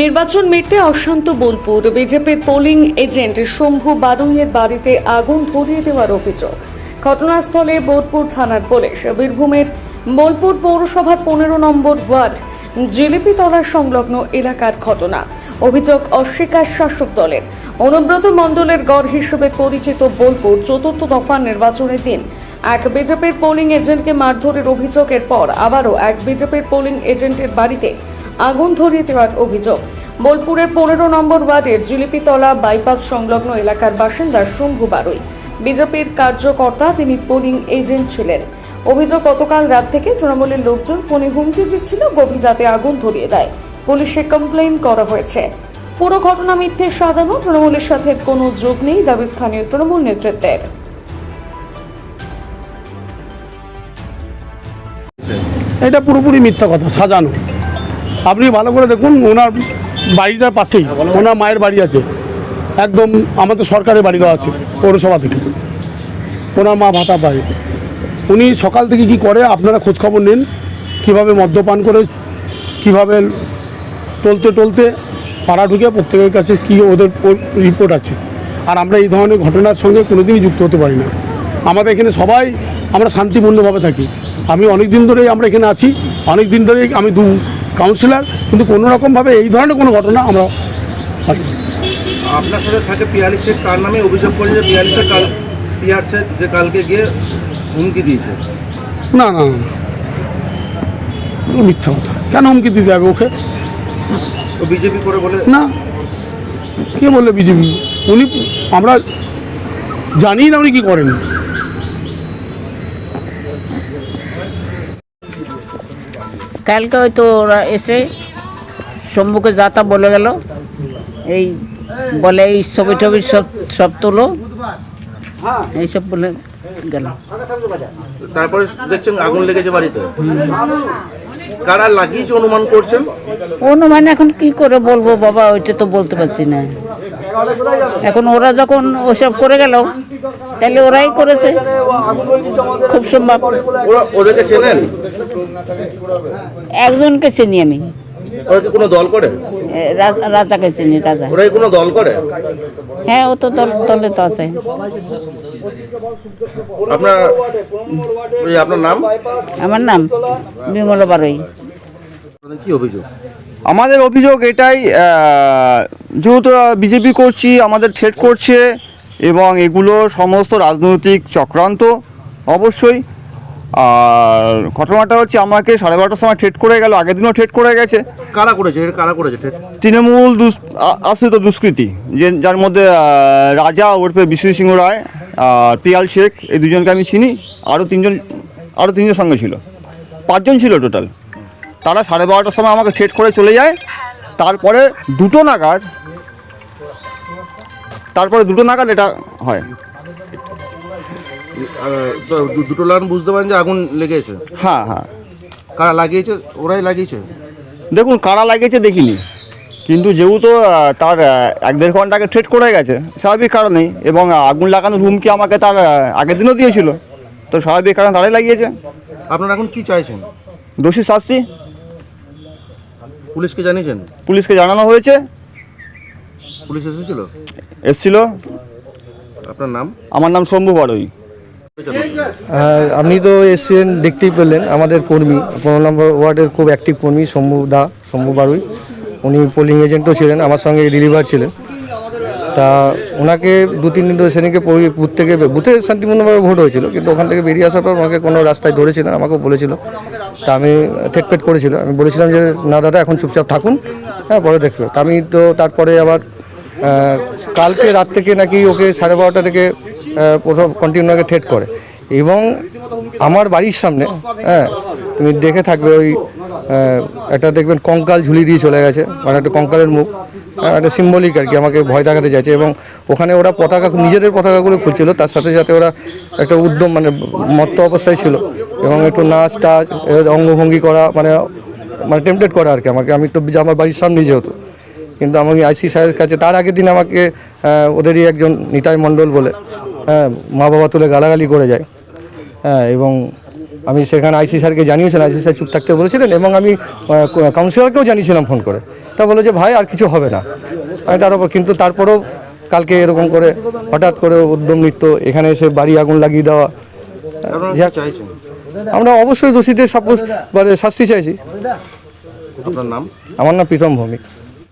নির্বাচন মিটতে অশান্ত বোলপুর। বিজেপির পোলিং এজেন্ট শম্ভু বাদুইয়ের বাড়িতে আগুন ধরিয়ে দেওয়ার অভিযোগ। ঘটনাস্থলে বোলপুর থানার পুলিশ। বীরভূমের বোলপুর পৌরসভার পনেরো নম্বর ওয়ার্ড জিলিপি জিলিপিতলা সংলগ্ন এলাকার ঘটনা। অভিযোগ অস্বীকার শাসক দলের। অনুব্রত মণ্ডলের গড় হিসেবে পরিচিত বোলপুর চতুর্থ দফা নির্বাচনের দিন, এক বিজেপির পোলিং এজেন্টকে মারধরের অভিযোগের পর আবারও এক বিজেপির পোলিং এজেন্টের বাড়িতে আগুন ধরিয়ে দেওয়ার অভিযোগ। বোলপুরের পনেরো নম্বর ওয়ার্ডের জিলিপিতলা বাইপাস সংলগ্ন এলাকার বাসিন্দা শম্ভু বারুই। বিজেপির কার্যকর্তা তিনি পোলিং এজেন্ট ছিলেন। অভিযোগ গতকাল রাত থেকে তৃণমূলের লোকজন ফোনে হুমকি দিচ্ছিল, গভীর রাতে আগুন ধরিয়ে দেয়। পুলিশে কমপ্লেন করা হয়েছে। পুরো ঘটনা মিথ্যে সাজানো, তৃণমূলের সাথে কোনো যোগ নেই দাবি স্থানীয় তৃণমূল নেতৃত্বের। এটা পুরোপুরি মিথ্যা কথা, সাজানো। আপনি ভালো করে দেখুন, ওনার বাড়িটার পাশেই, ওনার মায়ের বাড়ি আছে। একদম আমাদের সরকারের বাড়ি দেওয়া আছে, পৌরসভা থেকে। ওনার মা ভাতা পায়। উনি সকাল থেকে কি করে, আপনারা খোঁজখবর নিন, কীভাবে মদ্যপান করে, কীভাবে টলতে টলতে পাড়া ঢুকে প্রত্যেকের কাছে কি ওদের রিপোর্ট আছে। আর আমরা এই ধরনের ঘটনার সঙ্গে কোনোদিনই যুক্ত হতে পারি না। আমাদের এখানে সবাই আমরা শান্তিপূর্ণভাবে থাকি। আমি অনেক দিন ধরেই আমরা এখানে আছি অনেক দিন ধরেই আমি দু কাউন্সিলর কিন্তু কোনো রকমভাবে এই ধরনের কোনো ঘটনা আমরা। আপনার সাথে থাকে পিয়ালি শেখ তার নামে অভিযোগ করে যে পিয়ালি শেখ কাল পিয়ার শেখ যে কালকে গিয়ে হুমকি দিয়েছে। না না। মিথ্যা কথা। কেন হুমকি দিতে হবে ওকে? বিজেপি করে বলে না। কে বললে বিজেপি? উনি আমরা জানি না উনি কি করেন। কালকে হয়তো ওরা এসে শম্ভুকে যা তা বলে গেল। এই বলে এই ছবি টবি সব সব তোলো। এইসব বলে গেল। তারপরে দেখছেন আগুন লেগেছে বাড়িতে। কারা লাগিয়েছে অনুমান করছেন? অনুমান এখন কি করে বলব বাবা ওইটা তো বলতে পারছি না। এখন ওরা যখন ওসব করে গেল তাহলে ওরাই করেছে। খুব সম্ভব। ওদেরকে চেনেন? একজনকে চিনি আমি। ওরা কি কোনো দল করে? রাজাকে চিনি রাজা। ওরা কি কোনো দল করে? হ্যাঁ ও তো দল দলে তো আছে। আপনার ওই আপনার নাম? আমার নাম বিমলা বারই। কি অভিযোগ? আমাদের অভিযোগ এটাই যেহেতু বিজেপি করছি আমাদের থ্রেট করছে এবং এগুলো সমস্ত রাজনৈতিক চক্রান্ত অবশ্যই। আর ঘটনাটা হচ্ছে আমাকে সাড়ে বারোটার সময় ঠেট করে গেল আগের দিনও ঠেট করে গেছে। কারা করেছে? কারা করেছে? ঠেট? তৃণমূল আশ্রিত দুষ্কৃতি যে যার মধ্যে রাজা ওরফে বিশ্ব সিংহ রায় আর পিয়াল শেখ এই দুজনকে আমি চিনি। আরও তিনজন আরও তিনজন সঙ্গে ছিল। পাঁচজন ছিল টোটাল। তারা সাড়ে বারোটার সময় আমাকে ঠেট করে চলে যায়। তারপরে দুটো নাগাদ তারপরে দুটো নাগাদ এটা হয়। তো দুটো লাইন বুঝতে পারেন যে আগুন লেগেছে? হ্যাঁ হ্যাঁ। কারা লাগিয়েছে? ওরাই লাগিয়েছে? দেখুন কারা লাগিয়েছে দেখিনি। কিন্তু যেহেতু তার এক দেড় ঘণ্টা আগে ট্রেড করে গেছে স্বাভাবিক কারণেই এবং আগুন লাগানোর হুমকি আমাকে তার আগের দিনও দিয়েছিল। তো স্বাভাবিক কারণ তারাই লাগিয়েছে। আপনারা এখন কি চাইছেন? দোষী শাস্তি? পুলিশকে জানিয়েছেন? পুলিশকে জানানো হয়েছে। পুলিশ এসেছিল? এসছিল। আপনার নাম? আমার নাম শম্ভু বড়ই। আপনি তো এসছেন, দেখতেই পেলেন, আমাদের কর্মী, পনেরো নম্বর ওয়ার্ডের খুব অ্যাক্টিভ কর্মী, শম্ভু দা, শম্ভু বারুই। উনি পোলিং এজেন্টও ছিলেন, আমার সঙ্গে রিলিভার ছিলেন। তা ওনাকে দু, তিন দিন ধরে সেদিনকে বুথ থেকে বুথে শান্তিপূর্ণভাবে ভোট হয়েছিল, কিন্তু ওখান থেকে বেরিয়ে আসার পর ওনাকে কোনো রাস্তায় ধরেছিলেন আমাকেও বলেছিল। তা আমি থেটপেট করেছিল, আমি বলেছিলাম যে, না দাদা, এখন চুপচাপ থাকুন হ্যাঁ পরে দেখবে। আমি তো তারপরে আবার কালকে রাত থেকে নাকি ওকে সাড়ে বারোটা থেকে প্রথম কন্টিনিউ আগে থেট করে। এবং আমার বাড়ির সামনে হ্যাঁ তুমি দেখে থাকবে ওই একটা দেখবেন কঙ্কাল ঝুলি দিয়ে চলে গেছে মানে একটা কঙ্কালের মুখ হ্যাঁ, একটা সিম্বলিক আর কি আমাকে ভয় দেখাতে চাইছে। এবং ওখানে ওরা পতাকা নিজেদের পতাকাগুলো খুলছিল তার সাথে সাথে ওরা একটা উদ্যম মানে মত্ত অবস্থায় ছিল। এবং একটু নাচ টাচ অঙ্গভঙ্গি করা মানে মানে টেম্পটেড করা আর কি আমাকে। আমি তো আমার বাড়ির সামনে যেহেতু। কিন্তু আমি আইসি স্যারের কাছে তার আগের দিন আমাকে ওদেরই একজন নিতাই মণ্ডল বলে হ্যাঁ মা বাবা তুলে গালাগালি করে যায়। হ্যাঁ এবং আমি সেখানে আইসি স্যারকে জানিয়েছিলাম আইসি স্যার চুপ থাকতে বলেছিলেন এবং আমি কাউন্সিলরকেও জানিয়েছিলাম ফোন করে। তা বলে যে ভাই আর কিছু হবে না। আমি তার উপর কিন্তু তারপরেও কালকে এরকম করে হঠাৎ করে উদ্যম নৃত্য এখানে এসে বাড়ি আগুন লাগিয়ে দেওয়া। আমরা অবশ্যই দোষীদের সাপোজ মানে শাস্তি চাইছি। আপনার নাম? আমার নাম প্রীতম ভৌমিক।